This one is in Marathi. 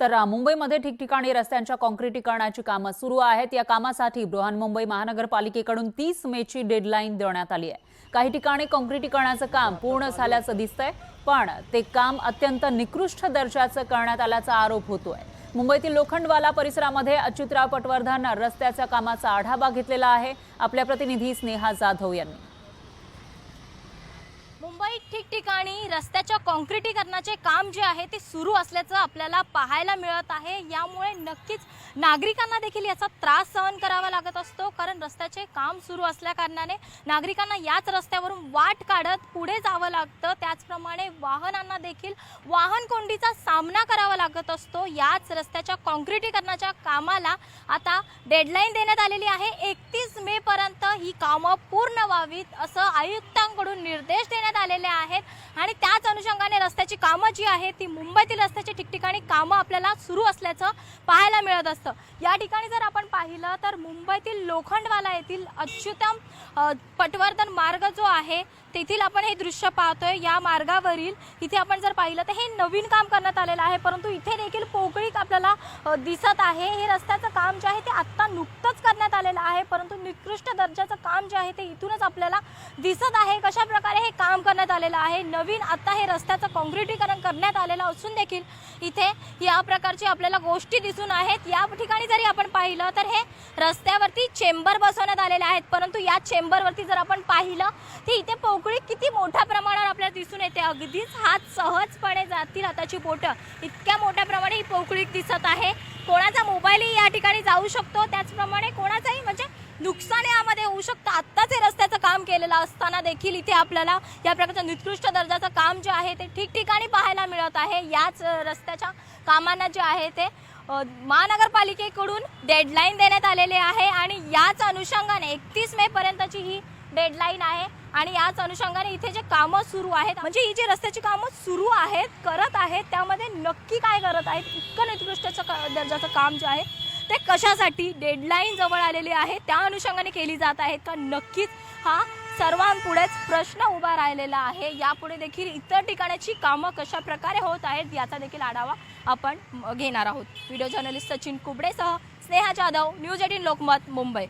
तर मुंबईमध्ये ठिकठिकाणी रस्त्यांच्या काँक्रिटीकरणाची कामं सुरू आहेत. या कामासाठी बृहन्मुंबई महानगरपालिकेकडून तीस मेची डेडलाईन देण्यात आली आहे. काही ठिकाणी काँक्रिटीकरणाचं काम पूर्ण झाल्याचं दिसतंय पण ते काम अत्यंत निकृष्ट दर्जाचं करण्यात आल्याचा आरोप होतोय. मुंबईतील लोखंडवाला परिसरामध्ये अच्युतराव पटवर्धन रस्त्याच्या कामाचा आढावा घेतलेला आहे. आपल्या प्रतिनिधी स्नेहा जाधव यांनी. मुंबईत ठिकठिकाणी रस्त्याच्या काँक्रिटीकरणाचे काम जे आहे ते सुरू असल्याचं आपल्याला पाहायला मिळत आहे. यामुळे नक्कीच नागरिकांना देखील याचा त्रास सहन करावा लागत असतो कारण रस्त्याचे काम सुरू असल्याकारणाने नागरिकांना याच रस्त्यावरून वाट काढत पुढे जावं लागतं. त्याचप्रमाणे वाहनांना देखील वाहन कोंडीचा सामना करावा लागत असतो. याच रस्त्याच्या काँक्रिटीकरणाच्या कामाला आता डेडलाईन देण्यात आलेली आहे. एकतीस मे पर्यंत ही कामं पूर्ण व्हावीत असं आयुक्तांकडून निर्देश देण्यात आलेले आहेत. आणि त्याच अनुषंगाने रस्त्याची कामं जी आहेत ती मुंबईतील रस्त्याची ठिकठिकाणी कामं आपल्याला सुरू असल्याचं पाहायला मिळत असतं. या ठिकाणी जर आपण पाहिलं तर मुंबईतील लोखंडवाला येथील अच्युतम पटवर्धन मार्ग जो आहे तेथील आपण हे दृश्य पाहतोय. या मार्गावरील इथे आपण जर पाहिलं तर हे नवीन काम करण्यात आलेलं आहे. परंतु इथे देखील पोकळी आपल्याला दिसत आहे. हे रस्त्याचं काम जे आहे ते आत्ता नुकतंच करण्यात आलेलं आहे. परंतु निकृष्ट दर्जाचं काम जे आहे ते इथूनच आपल्याला दिसत आहे कशा प्रकारे हे काम करण्यात आलेलं आहे. नवीन आता हे रस्त्याचं काँक्रिटीकरण करण्यात आलेलं असून देखील इथे या प्रकारची आपल्याला गोष्टी दिसून आहेत. या ठिकाणी जरी आपण पाहिलं तर हे रस्त्यावरती चेंबर बसवण्यात आलेले आहेत. परंतु या चेंबरवरती जर आपण पाहिलं तर इथे पोकळी किती मोठ्या प्रमाणावर आपल्याला दिसून येते. अगदीच हात सहजपणे जातील हाताची बोटं. इतक्या मोठ्या प्रमाणे ही पोकळी दिसत आहे. कोणाचा मोबाईलही या ठिकाणी जाऊ शकतो. त्याचप्रमाणे कोणाचाही म्हणजे नुकसान यामध्ये होऊ शकतं. आत्ताच हे रस्त्याचं काम केलेलं असताना देखील इथे आपल्याला या प्रकारचं निकृष्ट दर्जाचं काम जे आहे ते ठिकठिकाणी पाहायला मिळत आहे. याच रस्त्याच्या कामांना जे आहे ते महानगरपालिकेकडून डेडलाईन देण्यात आलेले आहे आणि याच अनुषंगाने एकतीस मे पर्यंतची ही डेडलाईन आहे आणि याच अनुषंगाने इथे जे कामं सुरू आहेत म्हणजे ही जी रस्त्याची कामं सुरू आहेत करत आहेत त्यामध्ये नक्की काय करत आहेत इतकं निकृष्टचं क- दर्जाचं काम जे आहे ते कशासाठी? डेडलाईन जवळ आलेली आहे. त्या अनुषंगाने केली जात आहेत का नक्कीच हा सर्वांपुढेच प्रश्न उभा राहिलेला आहे. यापुढे देखील इतर ठिकाणाची कामं कशा प्रकारे होत आहेत याचा देखील आढावा आपण घेणार आहोत. व्हिडिओ जर्नलिस्ट सचिन कुबडेसह स्नेहा जाधव न्यूज एटीन लोकमत मुंबई.